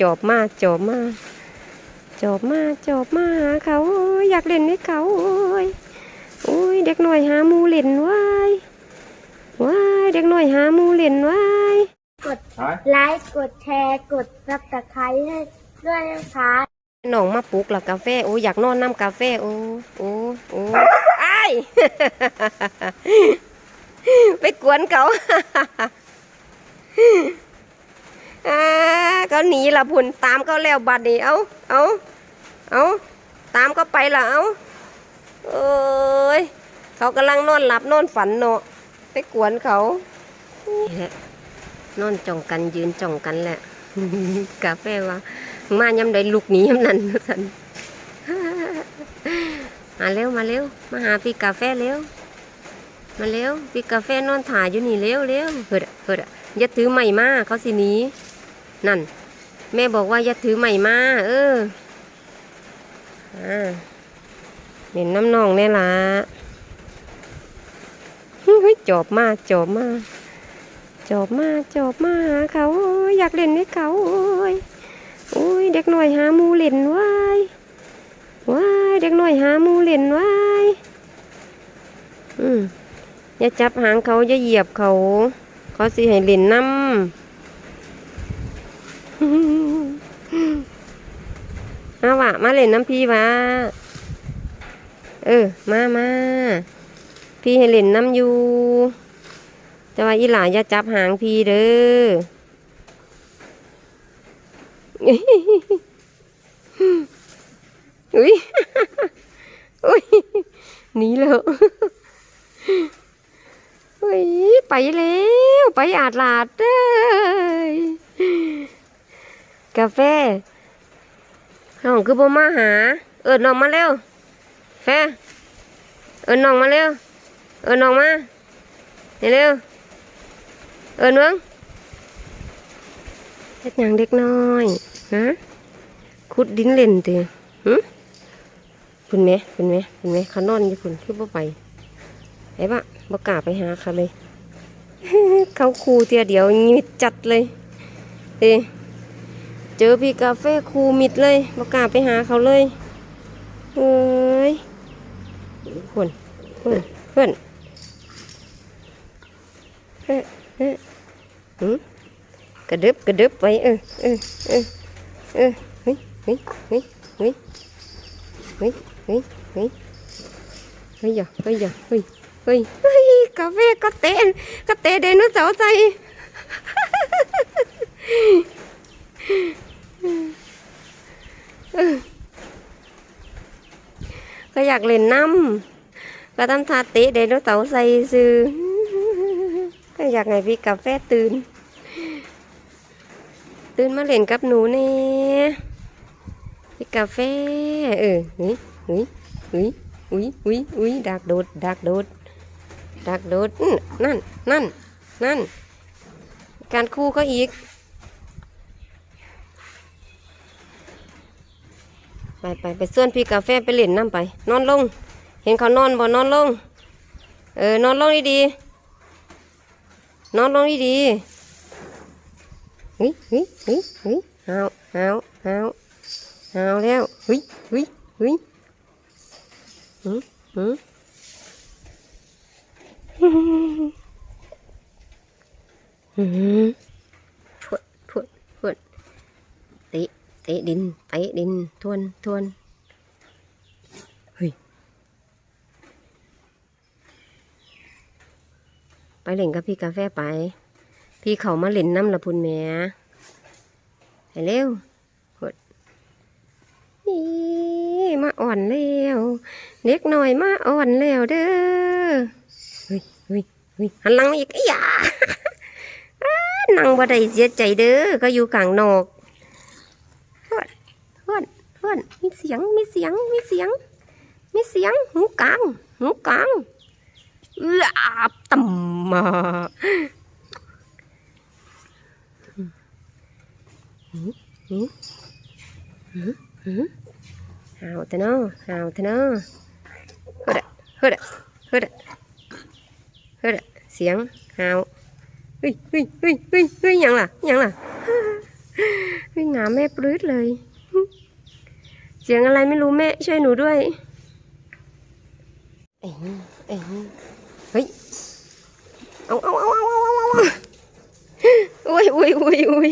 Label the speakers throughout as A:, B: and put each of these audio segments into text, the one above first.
A: จอบมาจอบมาจอบมาจอบมาหาเขาโอ้ยอยากเล่นให้เขาโอ้ยโอ้ยเด็กหน่อยหาหมูเล่นไว้ว้ายเด็กหน่อยหาหมูเล่นไว้
B: กดไลค์กดแชร์กดซับสไครต์ให้ด้วยนะคะ
A: น้องมาปลุกหลักกาแฟโอ้ยอยากนอนน้ำกาแฟโอ้โอ้โอ้ไอ้ายไปกวนเขาอ่า เขาหนีละพุ่นตามเขาแล้วบัดนี้เอาเอาเอาตามเขาไปละเอาเอ้ยเขากำลังนอนหลับนอนฝันเนาะไปกวนเขานี่แหละนอนจ้องกันยืนจ้องกันแหละกาแฟว่ามาย้ำใดลุกหนีย้ำนั้นสันมาเร็วมาเร็วมาหาพี่กาแฟเร็วมาเร็วพี่กาแฟนอนถ่ายอยู่นี่เร็วเร็วเฮ้ดเฮ้ดอย่าถือใหม่มาเขาสินี้นั่น แม่บอกว่าอย่าถือใหม่มา เออเห็นน้ำนองแน่ละเฮ้ยจอบมาจอบมาจอบมาจอบมาเขาอยากเล่นให้เขาโอ้ยโอ้ยเด็กหน่อยหาหมูเล่นไว้ว้ายเด็กหน่อยหาหมูเล่นไว้อืมอย่าจับหางเขาอย่าเหยียบเขา เขาสิให้เล่นน้ำ มาวะมาเล่นน้ำพี่วะเออ มามาพี่ให้เล่นน้ำอยู่แต่ว่าอีหลาอย่าจับหางพี่เด้ออุ้ยอุ้ยหนีแล้วอุ้ยไปแล้วไปอาดลาดเด้ยกาแฟ น้องคือบ่มาหา เอิดน้องมาเร็วแฟเอิดน้องมาเร็ว เอิดน้องมาเร็ว เอินเมืองเฮ็ดหยังเด็กน้อยฮะขุดดินเล่นติหึคุณแม่คุณแม่คุณแม่ขานอนอยู่คุณคือบ่ไปไอ้บะบ่กล้าไปหาเขาเลย เขาคูเตียเดียวมิดจัดเลย เอ เจอพี่กาแฟคูมิดเลยบ่กล้าไปหาเขาเลยเอ้ยคุณคุณเพื่อนเพื่อ๊ะเอ๊ะหืมกระดึบกระดึบไปเออเออเออเออเฮ้ยเฮ้ยเฮ้ยเฮ้ยเฮ้ยเฮ้ยเฮ้ยเฮ้ยอย่าเฮ้ยอย่าเฮ้ยเฮ้ยเฮ้ยกาแฟก็เตะก็เตะไดโนเสาร์ใส่ ก็อยากเล่นน้ำก็ทำท่าเตะไดนเสาใส่ซื้อก็อยากให้พี่กาแฟตื่น ตื่นมาเล่นกับหนูเน่พี่กาแฟ เออเฮ้ยเฮ้ยเฮ้ยอุ้ยอุ้ยอุ้ยดักโดด ดักโดด ดักโดดนั่น นั่น นั่น การคู่เขาอีก ไปไปไปส่วนพี่กาแฟไปเล่นน้ำไป นอนลง เห็นเขานอนบ่นอนลง เออนอนลงดีๆนอนลงดีๆเฮ้ยเฮ้ยเฮ้ยเฮ้ยหาวหาวหาวหาแล้วเฮ้ยเฮ้ยเฮ้ยหืมหืมหืมพวดพวดพวดเตะเตะดินเตะดินทวนทวนเฮ้ยไปเล่นกับพี่กาแฟไป พี่เขามาเล่นน้ำละพุนแหม่ให้เร็วหดนี่มาอ่อนแล้วเด็กหน่อยมาอ่อนแล้วเด้อเฮ้ยเฮ้ยเฮ้ยหันหลังมาอีกอ้ยาอ้านั่งบ่ได้เสียใจเด้อก็อยู่กลางนอก ฮ้ยเฮ้ยมีเสียงมีเสียงมีเสียงมีเสียงหูกลางหูกลางเอื้อต่ำมาหาวเถอะเนาะหาวเถอะเนาะเฮ้ดเฮ้ดเฮ้ดเฮ้ดเสียงหาวเฮ้ยเฮ้ยเฮ้ยเฮ้ยเฮ้ยยังล่ะยังล่ะวิ่งหาแม่ปลื้ดเลยเสียงอะไรไม่รู้แม่ช่วยหนูด้วยเอ็งเอ็งเฮ้ยเอาเอาเอาเอาเอาเอาเอาอุ้ยอุ้ยอุ้ยอุ้ย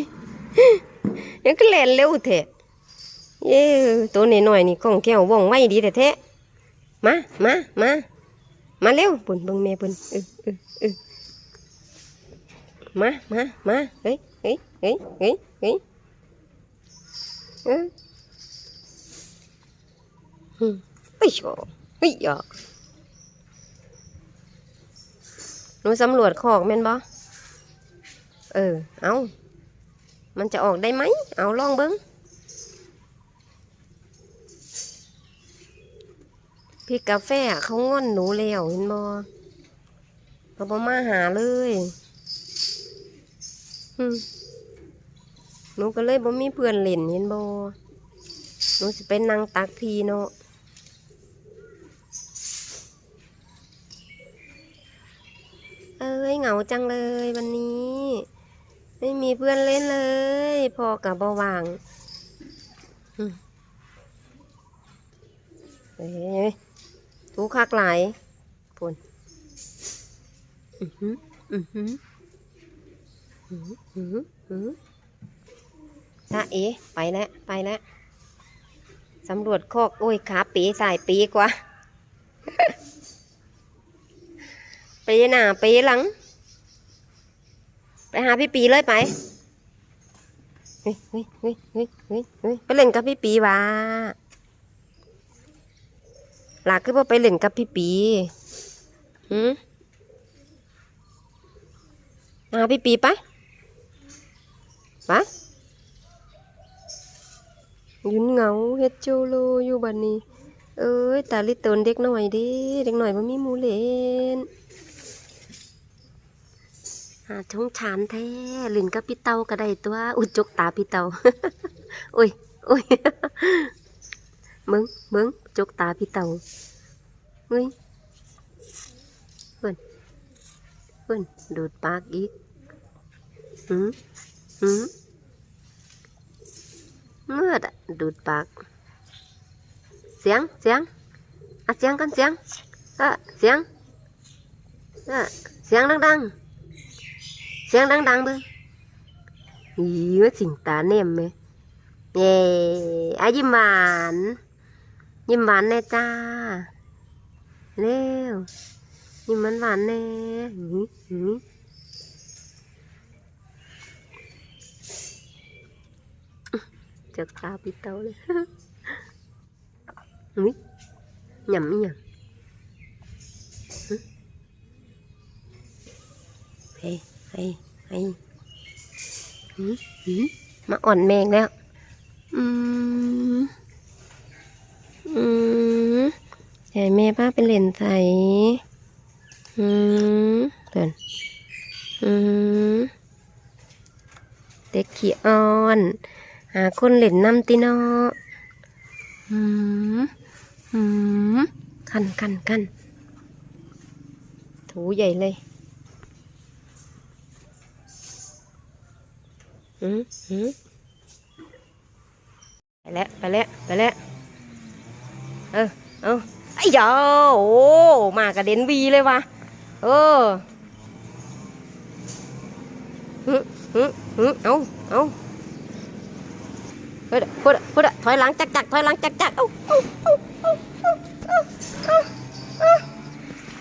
A: ยังก็แล่นเร็วแท้เย้ตัวนี้หน่อยนี่ก้องแก้วว่องไวดีแต่แท้มามามามาเร็วปุ่นเบิ่งแม่ปุ่นเออเออเออมามามาเฮ้ยเฮ้ยเฮ้ยเฮ้ยเฮ้ยเออ อืมเฮ้ยโชเฮ้ยอหนูสำรวจคอกแม่นบ่เออ เอามันจะออกได้ไหม เอาลองเบิ้งพี่กาแฟเขาง่อนหนูแล้วเห็นบ่เขาบอมาหาเลยอืมหนูก็เลยบ่มีเพื่อนเล่นเห็นบ่หนูสิเป็นนางตักพีเนาะ เอ้ยเห งาจังเลยวันนี้ ไม่มีเพื่อนเล่นเลย พอกับเบาหวางเอ้ยถูคักหลายปุ่นอือหืออือหืออือหืออือจ้าเอ๋ไปแล้วไปแล้วสำรวจคอกโอ้ยขาปีสายปีกว่าปีหน้าปีหลัง หาพี่ปีเลยไปไปเล่นกับพี่ปีวะหลากคือว่าไปเล่นกับพี่ปีหืมหาพี่ปีไปไปยืนเหงาเฮ็ดโจโลอยู่บัดนี้ เอ้ยตาลิตนเด็กหน่อยดิเด็กหน่อยบ่มีมูเล่น หาชงชานแท้ลินกับพี่เตาก็ได้ตัว อุจกตาพี่เตาโอ้ยโอ้ยเบิ้งเบิ้งจกตาพี่เตาเฮ้ยเพิ่นเพิ่นดูดปากอีกหืมหืมเมื่อดดูดปาก เสียงเสียงอะเสียงกันเสียงเออเสียงเออเสียงดังๆ สียงดังๆเบิ่งอีว่าสิงตาเนมไหมเย่อายิ้มหวานยิ้มหวานแน่จ้าเร็วยิ้มหวานหวานแน่หือหือเจกตาพี่เต้าเลยอุ้ยหยำอีหยังหึเฮ้ยเฮ้ ยเฮ้อืมหืมมาอ่อนแมงแล้ว อืม อืมใหญ่แม่ป้าเป็นเหรนใส อืมเดินอืม เด็กขี้อ่อน หาคนเหล่นน้ำติเนาะอืม อืม คันคันคันถูใหญ่เลย ไปแล้วไปแล้วไปแล้วเออเออไอ้ยาโอ้มากระเด็นวีเลยวะเออฮึฮึฮึเอาเอาพูดพูดพูดถอยหลังจักจักถอยหลังจักจักเอาเอาเอา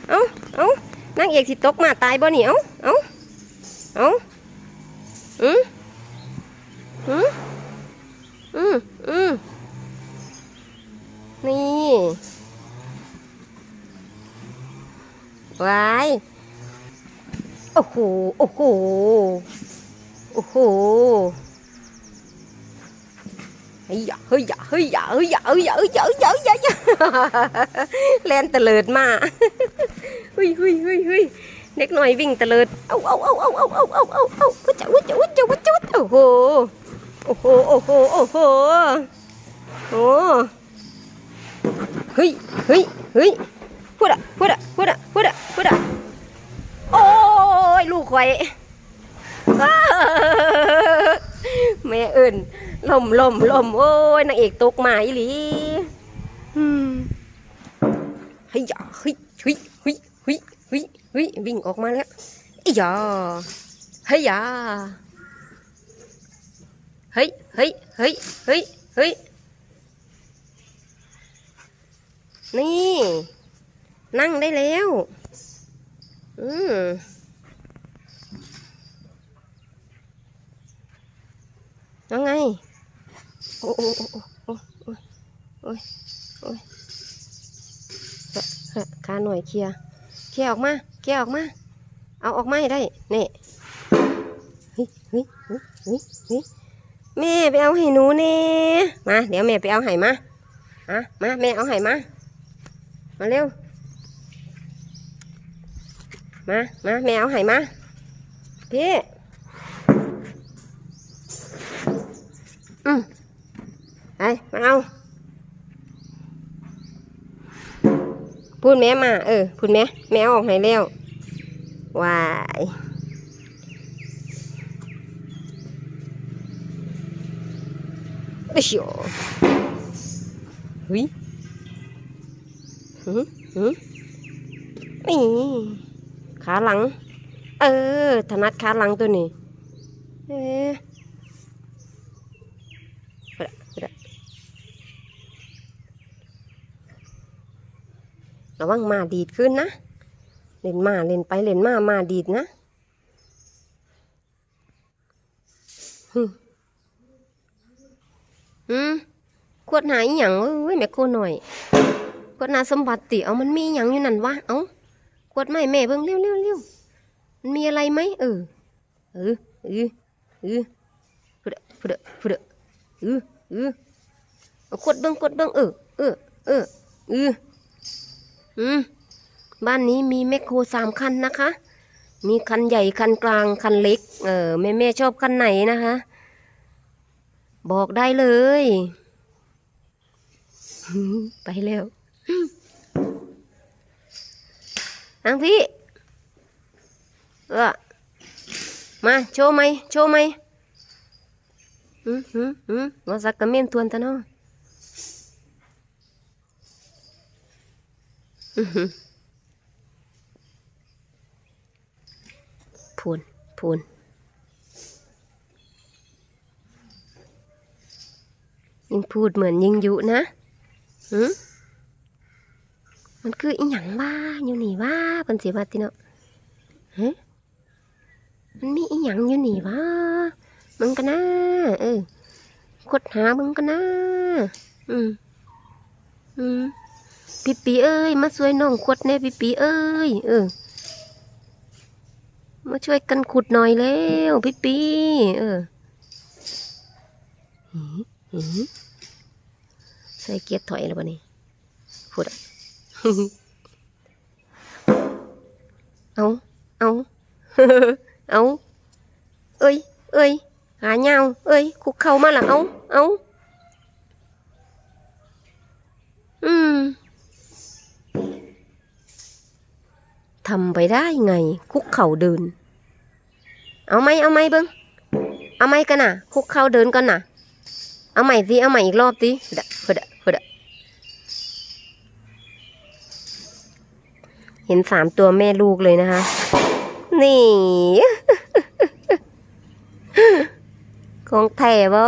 A: เอาเอาานางเอกสิตกมาตายบ่หนีเอาเอาเอาอืม อืมอืมอืมนี่วายโอ้โห โอ้โห โอ้โห เฮ้ยอย่าเฮ้ยอย่าเฮ้ยอย่าเฮ้ยอย่าเฮ้ยอย่าเฮ้ยอย่าเฮ้ยอย่าเฮ้ยอย่าอย่าแลนตะเลิดมาเฮ้ยเฮ้ยเฮ้ยเฮ้ยเด็กหน่อยวิ่งตะเลิด เอาเอาเอาเอาเอาเอาเอาเอาเอาวุ้จะวุ้จะวุ้จะวุ้จะวุ้โอ้โห โอ้โห โอ้โห โอ้โห โอ้เฮ้ย เฮ้ย เฮ้ยพูดอะพูดอะพูดอะพูดอะพูดอะโอ้ย ลูกข่อยอ้าแม่เอิญล่มล่มล่มโอ้ยนางเอกตกมาอีหลีอืมเฮ้ยอย่าเฮ้ยเฮ้ยเฮ้ยเฮ้ยเฮ้ยวิ่งออกมาแล้วอีหยาเฮ้ยอย่า เฮ้ยเฮ้ยเฮ้ยเฮ้ยเฮ้ยนี่ นั่งได้แล้ว อืมยังไง โอ้โอ้โอ้โอ้โอ้โอ้ยโอ้ยขาหน่อยเคลียร์เคลียร์ออกมา เคลียร์ออกมา เอาออกมาให้ได้ นี่เฮ้ยเฮ้ยเฮ้ยเฮ้ย แม่ไปเอาให้หนูเน่มา เดี๋ยวแม่ไปเอาให้มาอะมาแม่เอาให้มา มาเร็ว มา มาแมวให้มาพี่อืมไปมาเอาพูดแม่มา เออพูดแม่แมวออกให้เร็ววาย เอ้ยโยเฮ้ยหืมหืมนี่ขาหลัง เออ ถนัดขาหลังตัวนี้เอ๊ะเอาละเอาละระวังมาดีดขึ้นนะ เล่นมาเล่นไปเล่นมามาดีดนะหึ อืมขวดหาอหย่างเอ้ยแม่โคหน่อยขวดหาสมบัติติเอามันมีอหย่างอยู่นั่นวะเอากดไม่แม่เบิ่งเร็วเร็วเร็วมันมีอะไรไหมเออเออเออเออพุดะพุดะพุดเออเออเอากดเบิ่งกดเบิ่งเออเออเออเอออืมบ้านนี้มีแมคโครสามคันนะคะ มีคันใหญ่คันกลางคันเล็ก เออแม่แม่ชอบคันไหนนะคะ บอกได้เลย ไปแล้วนางพี่เออมา โชว์ไหมโชว์ไหมอืมอืมอืมว่าสักกระเมียนทวนตะเนาะอื้อหือพูนพูน ยิ่งพูดเหมือนยิ่งยุนะหืมมันคืออีหยังว่าอยู่นี่ว่าเพิ่นสิว่าติเนาะฮะมันมีอีหยังอยู่นี่ว่ามึงกันนะเออคดหามึงกันนะอืมอืมปีปีเอ้ย มาช่วยน้องขวดแน่ปีปีเอ้ย เออ มาช่วยกันขุดหน่อยแล้วปีปี เออหือหือ ใส่เกียร์ถอยแล้วบ่นี่ขุดอะเอาเอาเอาเอ้ยเอ้ยหาเงาเอ้ยคุกเข้ามาละเอาเอาอืมทำไปได้ไง คุกเข่าเดิน เอาไหมเอาไหมเบิ้งเอาไหมกันน่ะ คุกเข่าเดินก่อนน่ะ เอาใหม่สิเอาใหม่อีกรอบสิเดะเดะ เห็นสามตัวแม่ลูกเลยนะคะ นี่ ของแถบ่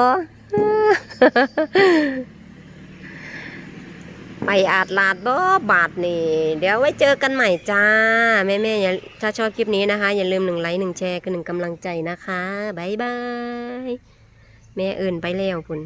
A: ไปอาดลาดบ่บาทนี่ เดี๋ยวไว้เจอกันใหม่จ้าแม่แม่ๆอย่าถ้าชอบคลิปนี้นะคะ อย่าลืมหนึ่งไลค์หนึ่งแชร์คือหนึ่งกำลังใจนะคะบายบาย แม่เอื่นไปแล้วคุณ